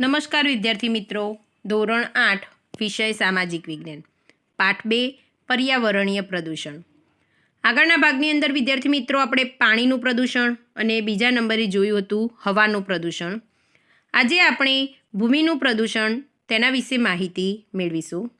નમસ્કાર વિદ્યાર્થી મિત્રો. ધોરણ આઠ, વિષય સામાજિક વિજ્ઞાન. પાઠ બે, પર્યાવરણીય પ્રદૂષણ. આગળના ભાગની અંદર વિદ્યાર્થી મિત્રો, આપણે પાણીનું પ્રદૂષણ અને બીજા નંબરે જોયું હતું હવાનું પ્રદૂષણ. આજે આપણે ભૂમિનું પ્રદૂષણ તેના વિશે માહિતી મેળવીશું.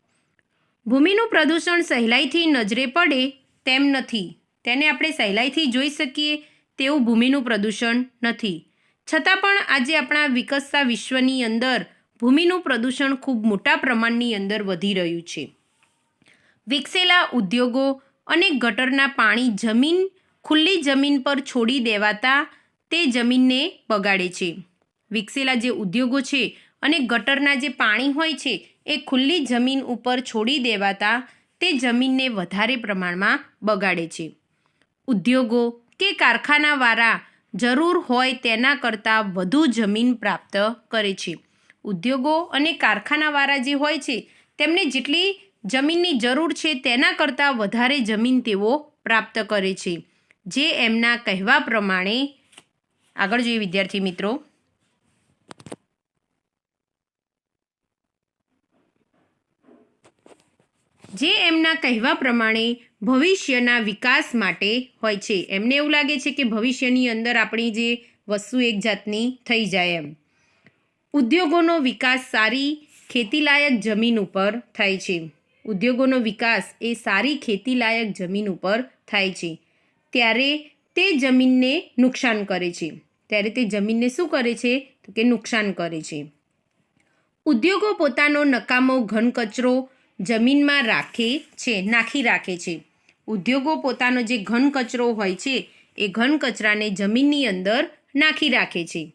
ભૂમિનું પ્રદૂષણ સહેલાઈથી નજરે પડે તેમ નથી. તેને આપણે સહેલાઈથી જોઈ શકીએ તેવું ભૂમિનું પ્રદૂષણ નથી. છતાં પણ આજે આપણા વિકસતા વિશ્વની અંદર ભૂમિનું પ્રદૂષણ ખૂબ મોટા પ્રમાણની અંદર વધી રહ્યું છે. વિકસેલા ઉદ્યોગો અને ગટરના પાણી જમીન, ખુલ્લી જમીન પર છોડી દેવાતા તે જમીનને બગાડે છે. વિકસેલા જે ઉદ્યોગો છે અને ગટરના જે પાણી હોય છે, એ ખુલ્લી જમીન ઉપર છોડી દેવાતા તે જમીનને વધારે પ્રમાણમાં બગાડે છે. ઉદ્યોગો કે કારખાનાવાળા જરૂર હોય તેના કરતાં વધુ જમીન પ્રાપ્ત કરે છે. ઉદ્યોગો અને કારખાનાવાળા જે હોય છે, તેમને જેટલી જમીનની જરૂર છે તેના કરતાં વધારે જમીન તેઓ પ્રાપ્ત કરે છે. જે એમના કહેવા પ્રમાણે, આગળ જોઈએ વિદ્યાર્થી મિત્રો. જે એમના કહેવા પ્રમાણે ભવિષ્યના વિકાસ માટે હોય છે. એમને એવું લાગે છે કે ભવિષ્યની અંદર આપણી જે વસ્તુ એક જાતની થઈ જાય એમ. ઉદ્યોગોનો વિકાસ સારી ખેતીલાયક જમીન ઉપર થાય છે. ઉદ્યોગોનો વિકાસ એ સારી ખેતીલાયક જમીન ઉપર થાય છે. ત્યારે તે જમીનને નુકસાન કરે છે. ત્યારે તે જમીનને શું કરે છે? તો કે નુકસાન કરે છે. ઉદ્યોગો પોતાનો નકામો ઘન કચરો જમીનમાં રાખે છે, નાખી રાખે છે. ઉદ્યોગો પોતાનો જે ઘન કચરો હોય છે, એ ઘન કચરાને જમીનની અંદર નાખી રાખે છે.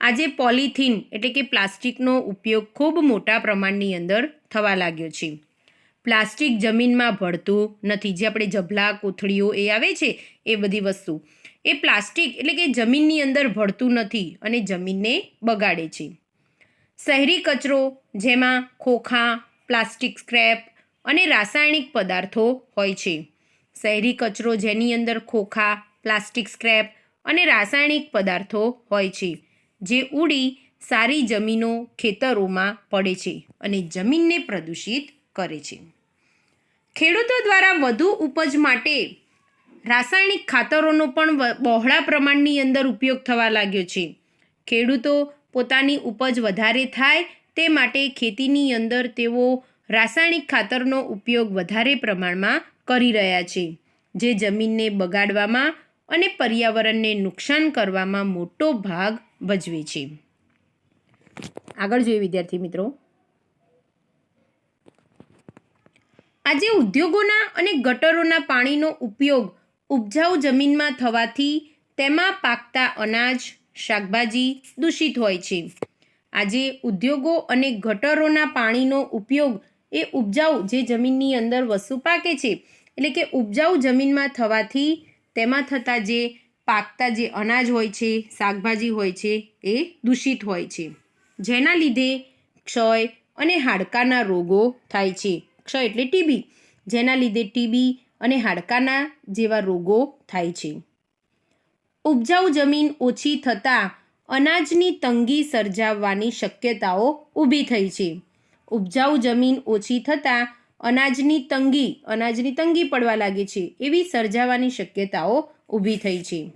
આજે પોલિથીન એટલે કે પ્લાસ્ટિકનો ઉપયોગ ખૂબ મોટા પ્રમાણની અંદર થવા લાગ્યો છે. પ્લાસ્ટિક જમીનમાં ભળતું નથી, જે આપણે જભલા કોથળીઓ એ આવે છે, એ બધી વસ્તુ. એ પ્લાસ્ટિક એટલે કે જમીનની અંદર ભળતું નથી અને જમીનને બગાડે છે. શહેરી કચરો જેમાં ખોખા, પ્લાસ્ટિક સ્ક્રેપ અને રાસાયણિક પદાર્થો હોય છે. શહેરી કચરો જેની અંદર ખોખા, પ્લાસ્ટિક સ્ક્રેપ અને રાસાયણિક પદાર્થો હોય છે, જે ઉડી સારી જમીનો ખેતરોમાં પડે છે અને જમીનને પ્રદૂષિત કરે છે. ખેડૂતો દ્વારા વધુ ઉપજ માટે રાસાયણિક ખાતરોનો પણ બહોળા પ્રમાણની અંદર ઉપયોગ થવા લાગ્યો છે. ખેડૂતો પોતાની ઉપજ વધારે થાય તે માટે ખેતીની અંદર તેઓ રાસાયણિક ખાતરનો ઉપયોગ વધારે પ્રમાણમાં કરી રહ્યા છે. જે જમીનને બગાડવામાં અને પર્યાવરણને નુકસાન કરવામાં મોટો ભાગ ભજવે છે. આગળ જોઈએ વિદ્યાર્થી મિત્રો. આજે ઉદ્યોગોના અને ગટરોના પાણીનો ઉપયોગ ઉપજાઉ જમીનમાં થવાથી તેમાં પાકતા અનાજ, શાકભાજી દૂષિત હોય છે. આજે ઉદ્યોગો અને ગટરોના પાણીનો ઉપયોગ એ ઉપજાઉ જે જમીનની અંદર વસ્તુ પાકે છે એટલે કે ઉપજાઉ જમીનમાં થવાથી તેમાં થતા જે પાકતા જે અનાજ હોય છે, શાકભાજી હોય છે, એ દૂષિત હોય છે. જેના લીધે ક્ષય અને હાડકાના રોગો થાય છે. ક્ષય એટલે ટીબી. જેના લીધે ટીબી અને હાડકાના જેવા રોગો થાય છે. ઉપજાઉ જમીન ઓછી થતાં અનાજની તંગી સર્જાવવાની શક્યતાઓ ઊભી થઈ છે. ઉપજાઉ જમીન ઓછી થતાં અનાજની તંગી અનાજની તંગી પડવા લાગે છે એવી સર્જાવાની શક્યતાઓ ઊભી થઈ છે.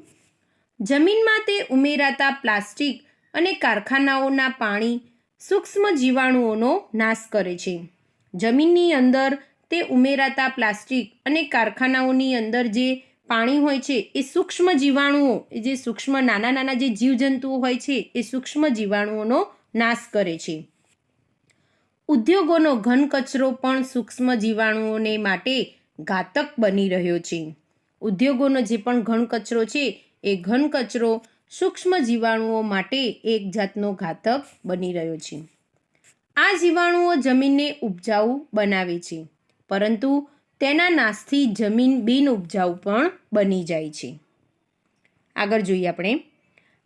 જમીનમાં તે ઉમેરાતા પ્લાસ્ટિક અને કારખાનાઓના પાણી સૂક્ષ્મ જીવાણુઓનો નાશ કરે છે. જમીનની અંદર તે ઉમેરાતા પ્લાસ્ટિક અને કારખાનાઓની અંદર જે પાણી હોય છે એ સૂક્ષ્મ જીવાણુઓ જે સૂક્ષ્મ નાના નાના જે જીવજંતુઓ હોય છે એ સૂક્ષ્મ જીવાણુઓનો નાશ કરે છે. ઉદ્યોગોનો ઘન કચરો પણ સૂક્ષ્મ જીવાણુઓને માટે ઘાતક બની રહ્યો છે. ઉદ્યોગોનો જે પણ ઘન કચરો છે, એ ઘન કચરો સૂક્ષ્મ જીવાણુઓ માટે એક જાતનો ઘાતક બની રહ્યો છે. આ જીવાણુઓ જમીનને ઉપજાઉ બનાવે છે, પરંતુ તેના નાશથી જમીન બિન ઉપજાઉ પણ બની જાય છે. આગળ જોઈએ આપણે.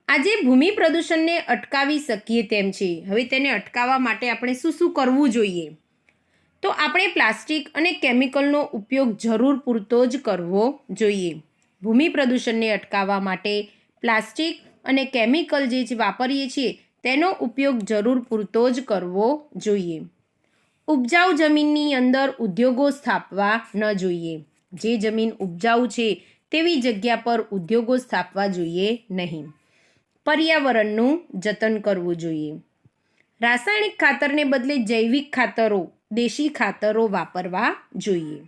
આજે ભૂમિ પ્રદૂષણને અટકાવી શકીએ તેમ છે. હવે તેને અટકાવવા માટે આપણે શું શું કરવું જોઈએ? તો આપણે પ્લાસ્ટિક અને કેમિકલનો ઉપયોગ જરૂર પૂરતો જ કરવો જોઈએ. ભૂમિ પ્રદૂષણને અટકાવવા માટે પ્લાસ્ટિક અને કેમિકલ જે વાપરીએ છીએ, તેનો ઉપયોગ જરૂર પૂરતો જ કરવો જોઈએ. ઉપજાઉ જમીનની અંદર ઉદ્યોગો સ્થાપવા ન જોઈએ. જે જમીન ઉપજાઉ છે, તેવી જગ્યા પર ઉદ્યોગો સ્થાપવા જોઈએ નહીં. પર્યાવરણનું જતન કરવું જોઈએ. રાસાયણિક ખાતરને બદલે જૈવિક ખાતરો, દેશી ખાતરો વાપરવા જોઈએ.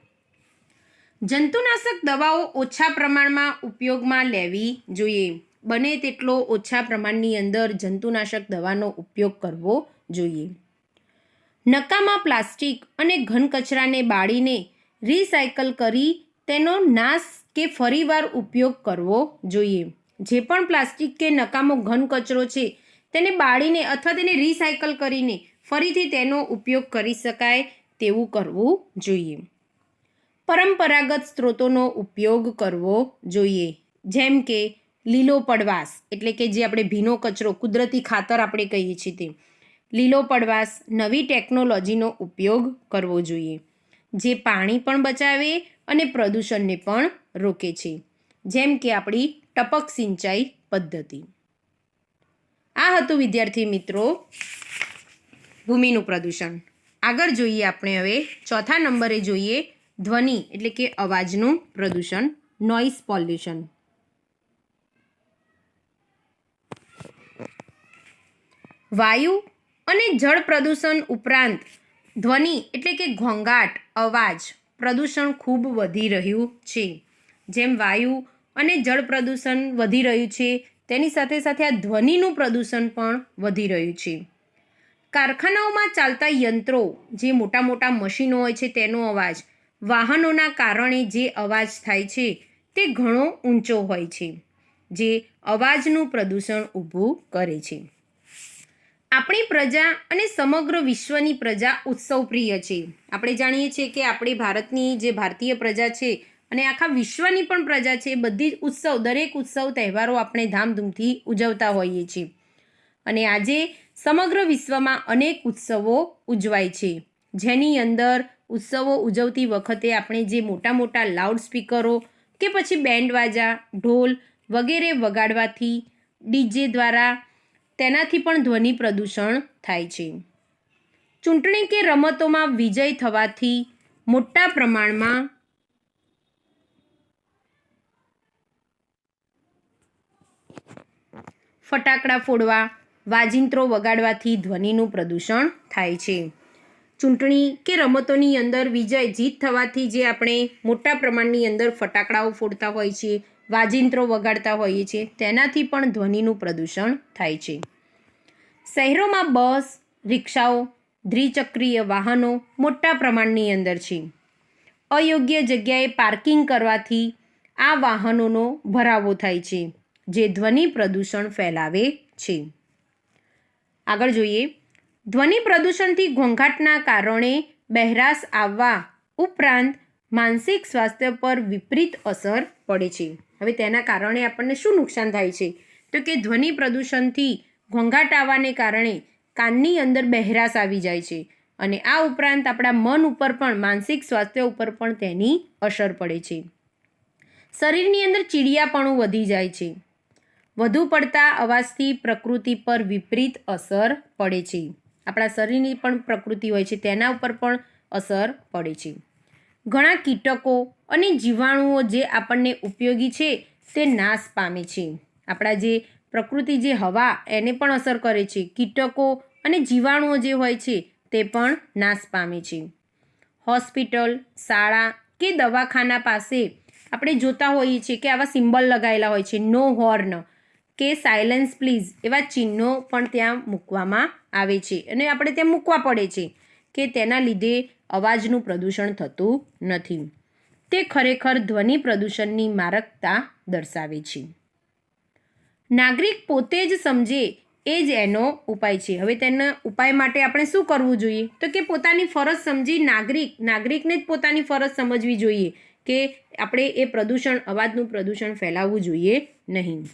જંતુનાશક દવાઓ ઓછા પ્રમાણમાં ઉપયોગમાં લેવી જોઈએ. બને તેટલો ઓછા પ્રમાણની અંદર જંતુનાશક દવાનો ઉપયોગ કરવો જોઈએ. નકામા પ્લાસ્ટિક અને ઘન કચરાને બાળીને રિસાયકલ કરી તેનો નાશ કે ફરીવાર ઉપયોગ કરવો જોઈએ. જે પણ પ્લાસ્ટિક કે નકામો ઘન કચરો છે, તેને બાળીને અથવા તેને રિસાયકલ કરીને ફરીથી તેનો ઉપયોગ કરી શકાય તેવું કરવું જોઈએ. પરંપરાગત સ્ત્રોતોનો ઉપયોગ કરવો જોઈએ, જેમ કે લીલો પડવાશ એટલે કે જે આપણે ભીનો કચરો, કુદરતી ખાતર આપણે કહીએ છીએ તે. લીલો પડવાશ નવી ટેકનોલોજીનો ઉપયોગ કરવો જોઈએ, જે પાણી પણ બચાવે અને પ્રદૂષણને પણ રોકે છે. જેમ કે આપણી ટપક સિંચાઈ પદ્ધતિ. આ હતું, વિદ્યાર્થી મિત્રો, ભૂમિનું પ્રદૂષણ. આગળ જોઈએ આપણે હવે, ચોથા નંબરે જોઈએ ધ્વનિ, એટલે કે અવાજનું પ્રદૂષણ નોઇસ પોલ્યુશન વાયુ અને જળ પ્રદૂષણ ઉપરાંત ધ્વનિ, એટલે કે ઘોંઘાટ, અવાજ, પ્રદૂષણ ખૂબ વધી રહ્યું છે. જેમ વાયુ અને જળ પ્રદૂષણ વધી રહ્યું છે. તેની સાથે સાથે આ ધ્વનિનું પ્રદૂષણ પણ વધી રહ્યું છે. કારખાનાઓમાં ચાલતા યંત્રો, જે મોટા મોટા મશીનો હોય છે, તેનો અવાજ, વાહનોના કારણે જે અવાજ થાય છે, તે ઘણો ઊંચો હોય છે, જે અવાજનું પ્રદૂષણ ઊભું કરે છે. આપણી પ્રજા અને સમગ્ર વિશ્વની પ્રજા ઉત્સવ પ્રિય છે. આપણે જાણીએ છીએ કે આપણી ભારતની જે ભારતીય પ્રજા છે અને આખા વિશ્વની પણ પ્રજા છે બધી જ ઉત્સવ, દરેક ઉત્સવ તહેવારો આપણે ધામધૂમથી ઉજવતા હોઈએ છીએ. અને આજે સમગ્ર વિશ્વમાં અનેક ઉત્સવો ઉજવાય છે. જેની અંદર ઉત્સવો ઉજવતી વખતે આપણે જે મોટા મોટા લાઉડ સ્પીકરો કે પછી બેન્ડ વાજા, ઢોલ વગેરે વગાડવાથી ડીજે દ્વારા તેનાથી પણ ધ્વનિ પ્રદૂષણ થાય છે. ચૂંટણી કે રમતોમાં વિજય થવાથી મોટા પ્રમાણમાં ફટાકડા ફોડવા, વાજિંત્રો વગાડવાથી ધ્વનિનું પ્રદૂષણ થાય છે. ચૂંટણી કે રમતોની અંદર વિજય જીત થવાથી જે આપણે મોટા પ્રમાણની અંદર ફટાકડાઓ ફોડતા હોય છીએ વાજિંત્રો વગાડતા હોઈએ છીએ તેનાથી પણ ધ્વનિનું પ્રદૂષણ થાય છે. શહેરોમાં બસ, રિક્ષાઓ, દ્વિચક્રીય વાહનો મોટા પ્રમાણની અંદર છે. અયોગ્ય જગ્યાએ પાર્કિંગ કરવાથી આ વાહનોનો ભરાવો થાય છે. જે ધ્વનિ પ્રદૂષણ ફેલાવે છે. આગળ જોઈએ. ધ્વનિ પ્રદૂષણથી ઘોંઘાટના કારણે બહેરાશ આવવા ઉપરાંત માનસિક સ્વાસ્થ્ય પર વિપરીત અસર પડે છે. હવે તેના કારણે આપણને શું નુકસાન થાય છે? તો કે ધ્વનિ પ્રદૂષણથી ઘોંઘાટ આવવાને કારણે કાનની અંદર બહેરાશ આવી જાય છે અને આ ઉપરાંત આપણા મન ઉપર પણ, માનસિક સ્વાસ્થ્ય ઉપર પણ તેની અસર પડે છે. શરીરની અંદર ચીડિયાપણું વધી જાય છે. વધુ પડતા અવાજથી પ્રકૃતિ પર વિપરીત અસર પડે છે. આપણા શરીરની પણ પ્રકૃતિ હોય છે, તેના ઉપર પણ અસર પડે છે. ઘણા કીટકો અને જીવાણુઓ જે આપણને ઉપયોગી છે, તે નાશ પામે છે. આપણા જે પ્રકૃતિ જે હવા, એને પણ અસર કરે છે. કીટકો અને જીવાણુઓ જે હોય છે, તે પણ નાશ પામે છે. હોસ્પિટલ, શાળા કે દવાખાના પાસે આપણે જોતા હોઈએ છીએ કે આવા સિમ્બલ લગાવેલા હોય છે. નો હોર્ન કે સાયલેન્સ પ્લીઝ એવા ચિહ્નો પણ ત્યાં મૂકવામાં આવે છે. અને આપણે ત્યાં મૂકવા પડે છે કે તેના લીધે અવાજનું પ્રદૂષણ થતું નથી. તે ખરેખર ધ્વનિ પ્રદૂષણની મારકતા દર્શાવે છે. નાગરિક પોતે જ સમજે એ જ એનો ઉપાય છે. હવે તેના ઉપાય માટે આપણે શું કરવું જોઈએ? તો કે પોતાની ફરજ સમજી નાગરિક, નાગરિકને જ પોતાની ફરજ સમજવી જોઈએ કે આપણે એ પ્રદૂષણ, અવાજનું પ્રદૂષણ ફેલાવવું જોઈએ નહીં.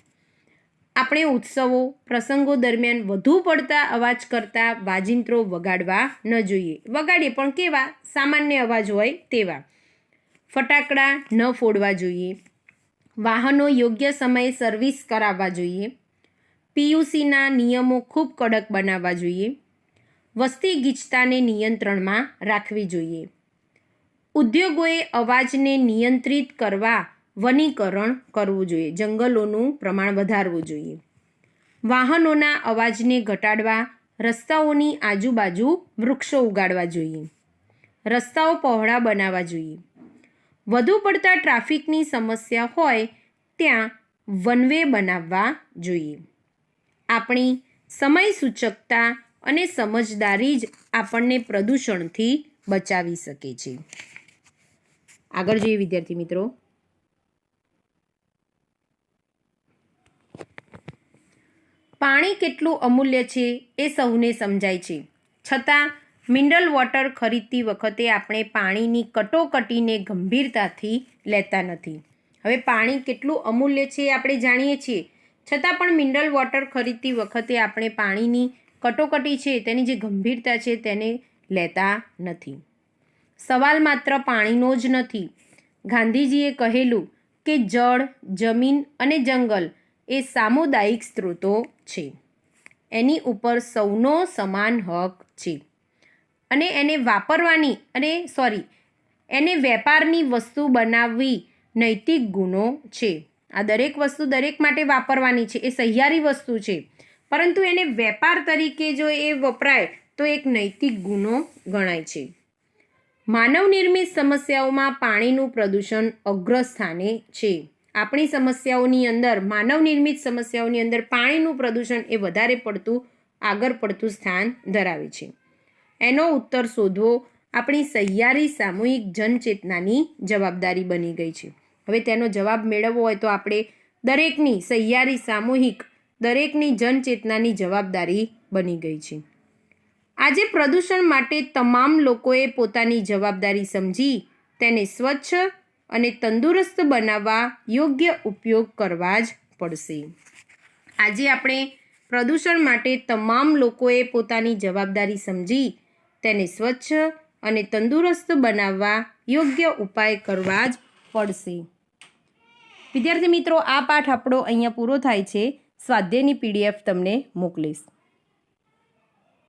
આપણે ઉત્સવો, પ્રસંગો દરમિયાન વધુ પડતા અવાજ કરતાં વાજિંત્રો વગાડવા ન જોઈએ. વગાડીએ પણ કેવા? સામાન્ય અવાજ હોય તેવા. ફટાકડા ન ફોડવા જોઈએ. વાહનો યોગ્ય સમયે સર્વિસ કરાવવા જોઈએ. પીયુસીના નિયમો ખૂબ કડક બનાવવા જોઈએ. વસ્તી ગીચતાને નિયંત્રણમાં રાખવી જોઈએ. ઉદ્યોગોએ અવાજને નિયંત્રિત કરવા વનીકરણ કરવું જોઈએ, જંગલોનું પ્રમાણ વધારવું જોઈએ. વાહનોના અવાજને ઘટાડવા, રસ્તાઓની આજુબાજુ વૃક્ષો ઉગાડવા જોઈએ. રસ્તાઓ પહોળા બનાવવા જોઈએ. વધુ પડતા ટ્રાફિકની સમસ્યા હોય ત્યાં વનવે બનાવવા જોઈએ. આપણી સમય સૂચકતા અને સમજદારી જ આપણને પ્રદૂષણથી બચાવી શકે છે. આગળ જોઈએ વિદ્યાર્થી મિત્રો. પાણી કેટલું અમૂલ્ય છે એ સૌને સમજાય છે. છતાં, મિનરલ વોટર ખરીદતી વખતે આપણે પાણીની કટોકટીને ગંભીરતાથી લેતા નથી. હવે પાણી કેટલું અમૂલ્ય છે આપણે જાણીએ છીએ. છતાં પણ મિનરલ વોટર ખરીદતી વખતે આપણે પાણીની કટોકટી છે, તેની જે ગંભીરતા છે, તેને લેતા નથી. સવાલ માત્ર પાણીનો જ નથી. ગાંધીજીએ કહેલું કે જળ, જમીન અને જંગલ એ સામુદાયિક સ્ત્રોતો છે. એની ઉપર સૌનો સમાન હક છે. અને એને વાપરવાની, અને સોરી એને વેપારની વસ્તુ બનાવવી નૈતિક ગુનો છે. આ દરેક વસ્તુ દરેક માટે વાપરવાની છે, એ સહિયારી વસ્તુ છે. પરંતુ એને વેપાર તરીકે જો એ વપરાય, તો એક નૈતિક ગુનો ગણાય છે. માનવ નિર્મિત સમસ્યાઓમાં પાણીનું પ્રદૂષણ અગ્રસ્થાને છે. આપણી સમસ્યાઓની અંદર માનવ નિર્મિત સમસ્યાઓની અંદર પાણીનું પ્રદૂષણ એ વધારે પડતું, આગળ પડતું સ્થાન ધરાવે છે. એનો ઉત્તર શોધવો આપણી સહિયારી સામૂહિક જનચેતનાની જવાબદારી બની ગઈ છે. હવે તેનો જવાબ મેળવવો હોય તો આપણે દરેકની સહિયારી સામૂહિક, દરેકની જનચેતનાની જવાબદારી બની ગઈ છે. આજે પ્રદૂષણ માટે તમામ લોકોએ પોતાની જવાબદારી સમજી તેને સ્વચ્છ અને તંદુરસ્ત બનાવવા યોગ્ય ઉપયોગ કરવા જ પડશે. આજે આપણે પ્રદૂષણ માટે તમામ લોકોએ પોતાની જવાબદારી સમજી, તેને સ્વચ્છ અને તંદુરસ્ત બનાવવા યોગ્ય ઉપાય કરવા જ પડશે. વિદ્યાર્થી મિત્રો, આ પાઠ આપણો અહીંયા પૂરો થાય છે. સ્વાધ્યાયની પીડીએફ તમને મોકલીશ.